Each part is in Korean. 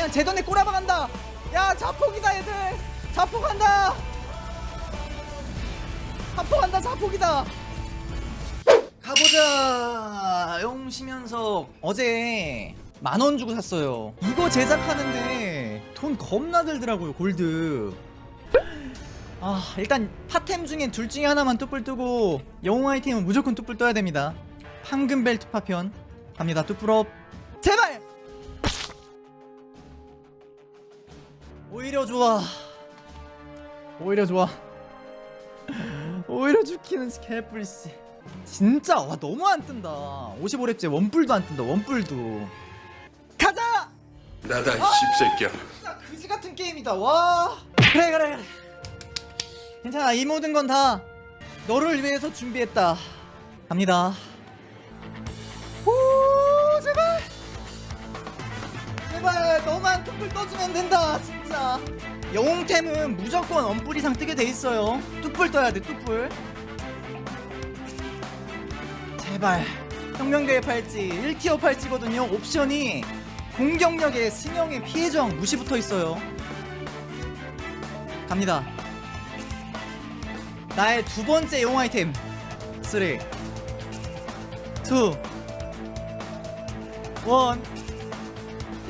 그냥 제돈에 꼬라박 간다. 야 자폭이다 얘들. 자폭한다. 자폭한다 자폭이다. 가보자. 영시면석. 어제 만 원 주고 샀어요. 이거 제작하는데 돈 겁나 들더라고요 골드. 아 일단 핫템 중엔 둘 중에 하나만 뚝불 뜨고 영웅 아이템은 무조건 뚝불 떠야 됩니다. 황금 벨트 파편. 갑니다 뚝불업. 제발 오히려 좋아. 오히려 좋아. 오히려 죽기는 개뿔씨 진짜 와 너무 안 뜬다. 55렙째 원뿔도 안 뜬다 원뿔도. 가자! 나다 이 씹새끼야. 진짜 그지 같은 게임이다 와. 그래 그래 그래. 괜찮아 이 모든 건 다 너를 위해서 준비했다. 갑니다 뚝불 떠주면 된다 진짜. 영웅템은 무조건 원뿔 이상 뜨게 돼 있어요. 뚝불 떠야 돼 뚝불. 제발. 혁명계의 팔찌 1티어 팔찌거든요. 옵션이 공격력에 승용의 피해정 무시 붙어 있어요. 갑니다. 나의 두 번째 영웅 아이템. 3 2 1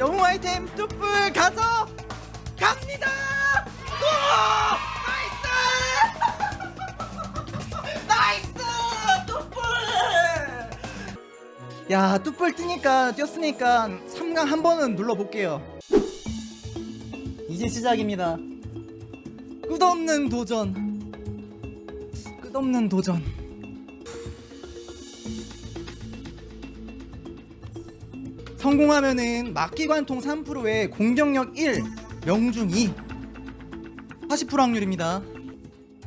영웅 아이템 뚝불 가져 갑니다! 우와! 나이스! 나이스! 뚝불 야 뚝불 뜨니까 뛰었으니까 3강 한 번은 눌러볼게요. 이제 시작입니다. 끝없는 도전. 끝없는 도전 성공하면은 막기관통 3%에 공격력 1 명중 2 40% 확률입니다.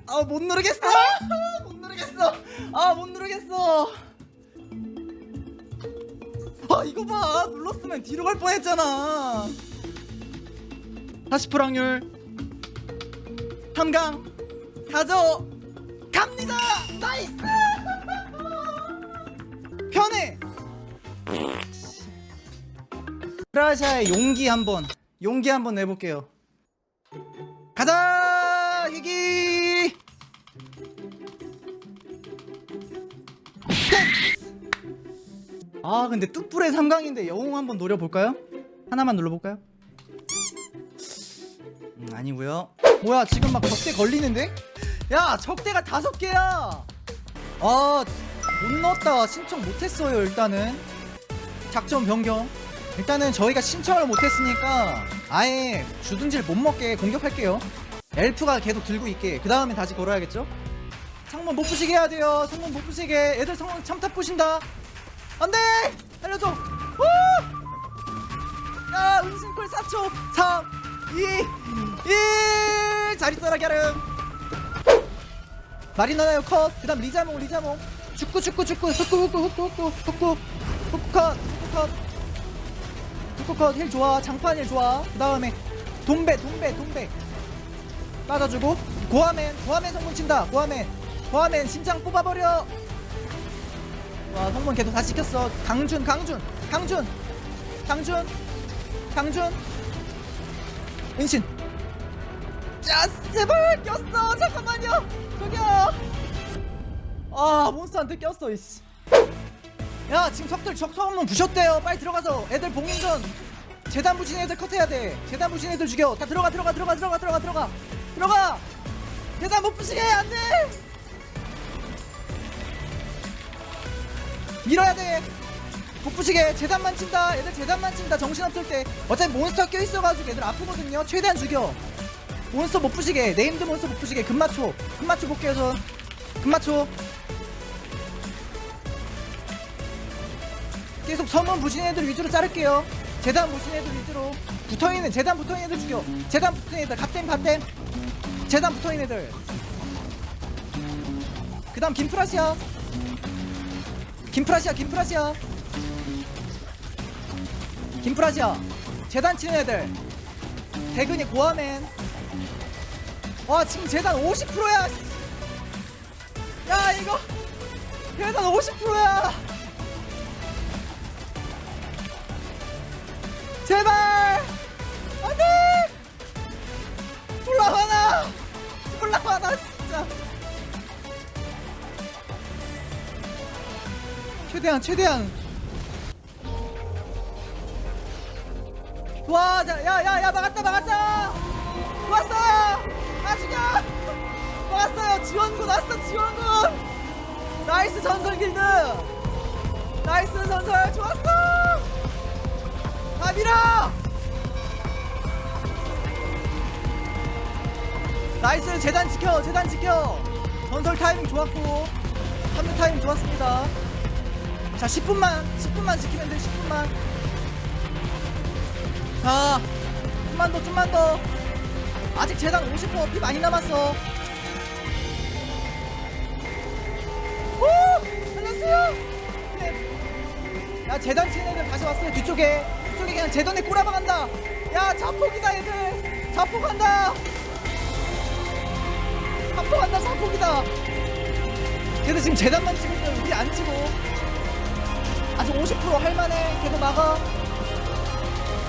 아 못 누르겠어! 아, 못 누르겠어! 아 못 누르겠어! 아 이거 봐! 눌렀으면 뒤로 갈 뻔했잖아! 40% 확률. 3강. 가져 갑니다! 나이스 프라샤의 용기 한번 용기 한번 내볼게요. 가자! 희기! 아 근데 뚝불의 3강인데 영웅 한번 노려볼까요? 하나만 눌러볼까요? 음, 아니고요. 뭐야 지금 막 적대 걸리는데? 야 적대가 다섯 개야! 아못 넣었다. 신청 못했어요 일단은. 작전 변경 일단은 저희가 신청을 못했으니까 아예 주둔지를 못 먹게 공격할게요. 엘프가 계속 들고 있게. 그 다음에 다시 걸어야겠죠? 창문 못 부시게 해야 돼요. 창문 못 부시게. 애들 창문 참탑 부신다. 안돼! 알려줘. 후! 야 은신콜 4초. 3 2 1잘 있어라 갸름 마리나나요 컷그 다음 리자몽 리자몽. 축구 축구 축구 흑구. 흑구 흑구 흑구 흑구 흑구 컷. 흑구 컷 흑구 컷힐 좋아 장판 힐 좋아. 그 다음에 돈배 돈배 돈배 빠져주고 고아맨 고아맨 성문 친다. 고아맨 고아맨 심장 뽑아버려. 와 성문 계속 다 시켰어. 강준 강준 강준 강준 강준. 은신. 자 제발 꼈어. 잠깐만요. 저기요. 아 몬스터한테 꼈어 이씨 야 지금 석들 적 성문 부셨대요 빨리 들어가서 애들 봉인전 재단 부신 애들 컷해야 돼 재단 부신 애들 죽여 다 들어가 들어가 들어가 들어가 들어가 들어가 들어가 재단 못 부시게 안돼 밀어야 돼. 못 부시게 재단만 친다. 애들 재단만 친다. 정신 없을 때. 어차피 몬스터 껴 있어가지고 애들 아프거든요. 최대한 죽여. 몬스터 못 부시게. 네임드 몬스터 못 부시게. 금마초. 금마초 볼게요 전. 금마초. 계속 섬은 부신 애들 위주로 자를게요. 재단 부신 애들 위주로. 붙어있는 재단 붙어있는 애들 죽여. 재단 붙어있는 애들 갓댐 갓댐. 재단 붙어있는 애들. 그 다음 김프라시아. 김프라시아 김프라시아 김프라시아 재단 치는 애들 대근이 고아맨 와 지금 재단 50%야 야 이거 재단 50%야 제발! 안 돼! 올라와나! 올라와나, 진짜! 최대한, 최대한! 와야야 야 막았다, 막았다! 왔어요! 아직이야! 왔어요! 지원군 왔어, 지원군! 나이스 전설 길드! 나이스 전설, 좋았어! 아, 밀어. 나이스, 재단 지켜, 재단 지켜. 전설 타이밍 좋았고, 합류 타이밍 좋았습니다. 자, 10분만, 10분만 지키면 돼, 10분만. 자, 좀만 더, 좀만 더. 아직 재단 50%피 많이 남았어. 오! 살렸어요! 네. 야, 재단 치는 애들 다시 왔어요. 뒤쪽에. 뒤쪽에 그냥 재단에 꼬라박 간다. 야, 자폭이다, 애들. 자폭 간다. 자폭 간다, 자폭이다. 걔들 지금 재단만 치고 있어요. 우리 안 치고. 아직 50% 할만해. 걔도 막아.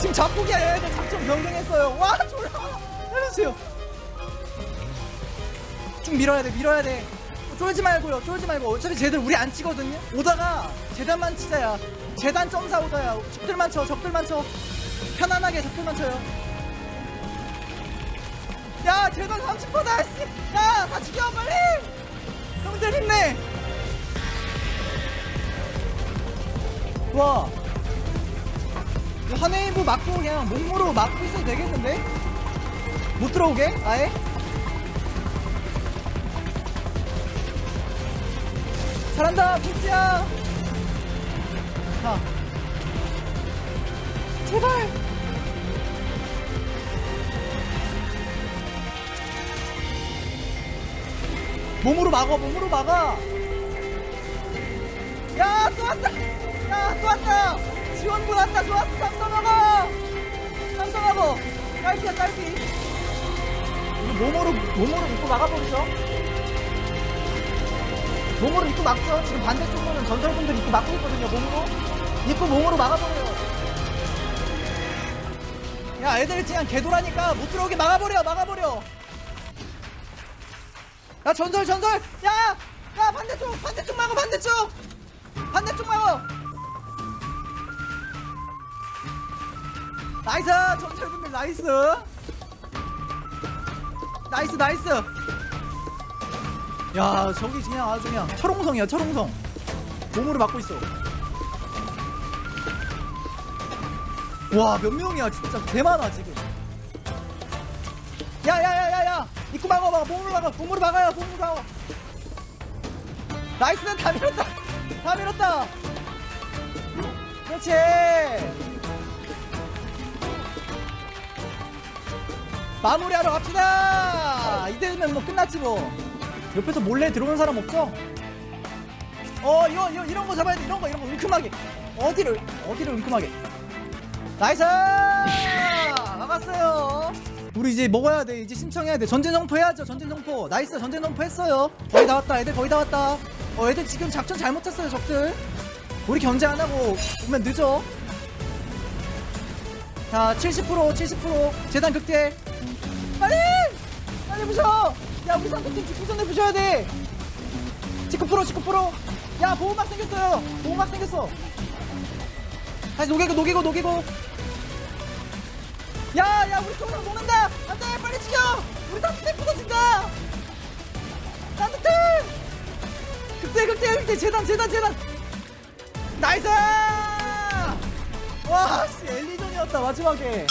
지금 자폭이야 얘들 작전 변경했어요 와 졸라 살려주세요 쭉 밀어야 돼 밀어야 돼 쫄지 말고요 쫄지 말고 어차피 쟤들 우리 안 치거든요 오다가 재단만 치자야 재단 점사 오다야 적들만 쳐 적들만 쳐. 편안하게 적들만 쳐요. 야 재단 30%다 야다. 죽여 빨리! 형들 힘내! 와. 한웨이브 맞고 그냥 몸으로 막고 있어도 되겠는데? 못 들어오게? 아예? 잘한다 부지야 자 제발. 몸으로 막아 몸으로 막아. 야 또 왔다. 야 또 왔다. 지원군 왔다. 좋았어. 삼성하고 삼성하고. 딸피야 딸피. 몸으로 몸으로 입고 막아버리죠. 몸으로 입고 막죠. 지금 반대쪽으로는 전설분들 입고 막고 있거든요 몸으로 입고 몸으로 막아버려요. 야 애들 그냥 개돌하니까 못 들어오게 막아버려 막아버려. 야 전설 전설! 야! 야 반대쪽 반대쪽 막아 반대쪽! 반대쪽 막아 나이스 전설 분들 나이스. 나이스 나이스. 야 저기 그냥 아주 그냥 철옹성이야 철옹성. 몸으로 막고 있어 와 몇 명이야 진짜. 개 많아 지금. 야야야야야. 입구 막아봐. 몸으로 막아. 몸으로 막아요 몸으로 막아. 나이스 다 밀었다. 다 밀었다. 그렇지. 마무리하러 갑시다. 이대면 뭐 끝났지 뭐. 옆에서 몰래 들어오는 사람 없죠? 어 이거, 이거 이런 거 잡아야 돼. 이런 거 이런 거. 은큼하게. 어디를 어디를 은큼하게 나이스! 막았어요 우리 이제 먹어야 돼 이제 신청해야 돼. 전진 정포 해야죠 전진 정포. 나이스 전진 정포 했어요. 거의 다 왔다 애들 거의 다 왔다. 어 애들 지금 작전 잘못했어요 적들. 우리 견제 안 하고 오면 늦어. 자 70% 70% 재단 극대. 빨리! 빨리 부셔! 야 우리 상대팀 전에 부셔야 돼. 19% 19%야 보호막 생겼어요. 보호막 생겼어. 다시 녹이고 녹이고 녹이고 야 야 우리 쪽으로 녹는다. 안 돼 빨리 죽여 우리 상대팀 부서진다. 따뜻해. 극대 극대 극대. 재단 재단 재단. 나이스! 와 씨 엘리전이었다 마지막에.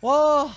와